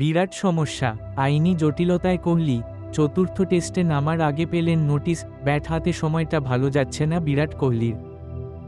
বিরাট সমস্যা। আইনি জটিলতায় কোহলি চতুর্থ টেস্টে নামার আগে পেলেন নোটিশ, ব্যাট হাতে সময়টা ভালো যাচ্ছে না বিরাট কোহলির।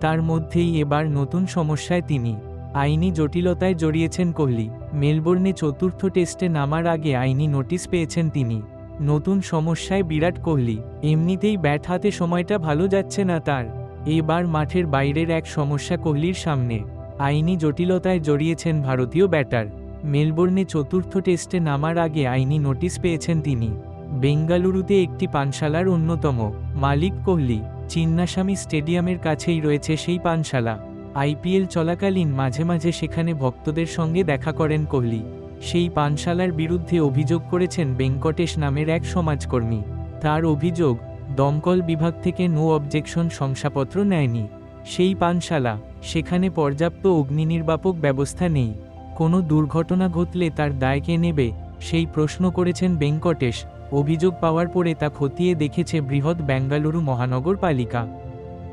তার মধ্যেই এবার নতুন সমস্যায় তিনি। আইনি জটিলতায় জড়িয়েছেন কোহলি। মেলবোর্নে চতুর্থ টেস্টে নামার আগে আইনি নোটিশ পেয়েছেন তিনি। নতুন সমস্যায় বিরাট কোহলি। এমনিতেই ব্যাট হাতে সময়টা ভালো যাচ্ছে না তার। এবার মাঠের বাইরের এক সমস্যা কোহলির সামনে। আইনি জটিলতায় জড়িয়েছেন ভারতীয় ব্যাটার। মেলবোর্নে চতুর্থ টেস্টে নামার আগে আইনি নোটিশ পেয়েছেন তিনি। বেঙ্গালুরুতে একটি পানশালার অন্যতম, মালিক কোহলি, চিন্নাস্বামী স্টেডিয়ামের কাছেই রয়েছে সেই পানশালা। আইপিএল চলাকালীন মাঝে মাঝে সেখানে ভক্তদের সঙ্গে দেখা করেন কোহলি। সেই পানশালার বিরুদ্ধে অভিযোগ করেছেন বেঙ্কটেশ নামের এক সমাজকর্মী। তার অভিযোগ, দমকল বিভাগ থেকে নো অবজেকশন শংসাপত্র নেয়নি। সেই পানশালা, সেখানে পর্যাপ্ত অগ্নিনির্বাপক ব্যবস্থা নেই। কোনো দুর্ঘটনা ঘটলে তার দায় কে নেবে? সেই প্রশ্ন করেছেন বেঙ্কটেশ। অভিযোগ পাওয়ার পরে তা খতিয়ে দেখেছে বৃহৎ বেঙ্গালুরু মহানগর পালিকা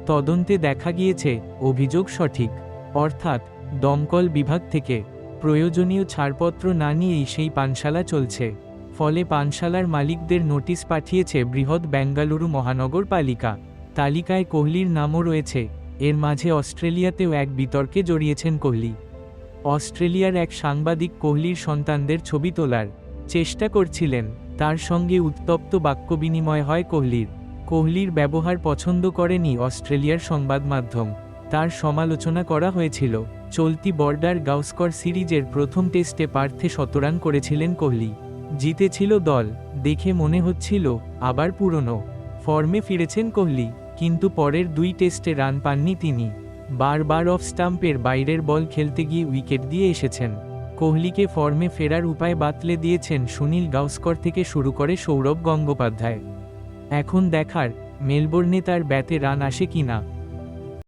তদন্তে দেখা গিয়েছে, অভিযোগ সঠিক। অর্থাৎ, দমকল বিভাগ থেকে প্রয়োজনীয় ছাড়পত্র না নিয়েই সেই পানশালা চলছে। ফলে পানশালার মালিকদের নোটিশ পাঠিয়েছে বৃহৎ বেঙ্গালুরু মহানগর পালিকা তালিকায় কোহলির নামও রয়েছে। এর মাঝে অস্ট্রেলিয়াতেও এক বিতর্কে জড়িয়েছেন কোহলি। অস্ট্রেলিয়ার এক সাংবাদিক কোহলির সন্তানদের ছবি তোলার চেষ্টা করছিলেন। তার সঙ্গে উত্তপ্ত বাক্য বিনিময় হয় কোহলির। কোহলির ব্যবহার পছন্দ করেনি অস্ট্রেলিয়ার সংবাদ মাধ্যম। তার সমালোচনা করা হয়েছিল। চলতি বর্ডার গাউস্কর সিরিজের প্রথম টেস্টে পার্থে শতরান করেছিলেন কোহলি। জিতেছিল দল। দেখে মনে হচ্ছিল, আবার পুরনো। ফর্মে ফিরেছেন কোহলি, কিন্তু পরের দুই টেস্টে রান পাননি তিনি। বারবার অফ স্টাম্পের বাইরের বল খেলতে গিয়ে উইকেট দিয়ে এসেছেন। কোহলিকে ফর্মে ফেরার উপায় বাতলে দিয়েছেন সুনীল গাউস্কর থেকে শুরু করে সৌরভ গঙ্গোপাধ্যায়। এখন দেখার মেলবোর্নে তার ব্যাতে রান আসে কিনা।